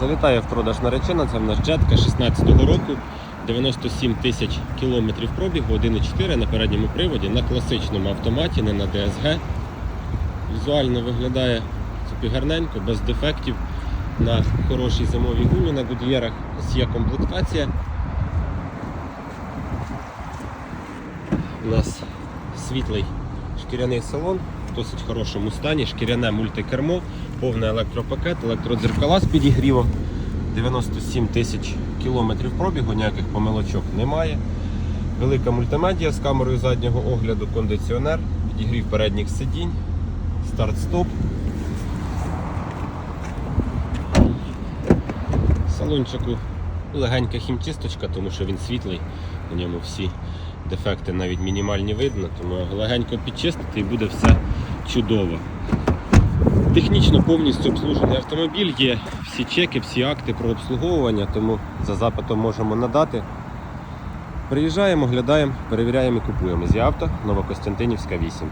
Завітає в продаж наречена, це в нас джетка 16-го року, 97 тисяч кілометрів пробігу, 1,4 на передньому приводі, на класичному автоматі, не на DSG. Візуально виглядає собі гарненько, без дефектів. На хорошій зимовій гумі на Гуд'єрах є комплектація. У нас світлий шкіряний салон в досить хорошому стані, шкіряне мультикермо, повний електропакет, електродзеркала з підігрівом. 97 тисяч кілометрів пробігу, ніяких помилочок немає. Велика мультимедіа з камерою заднього огляду, кондиціонер, підігрів передніх сидінь, старт-стоп. Салончику легенька хімчисточка, тому що він світлий, на ньому всі дефекти навіть мінімальні видно, тому легенько підчистити і буде все чудово. Технічно повністю обслужений автомобіль, є всі чеки, всі акти про обслуговування, тому за запитом можемо надати. Приїжджаємо, глядаємо, перевіряємо і купуємо. Зі авто Новокостянтинівська 8.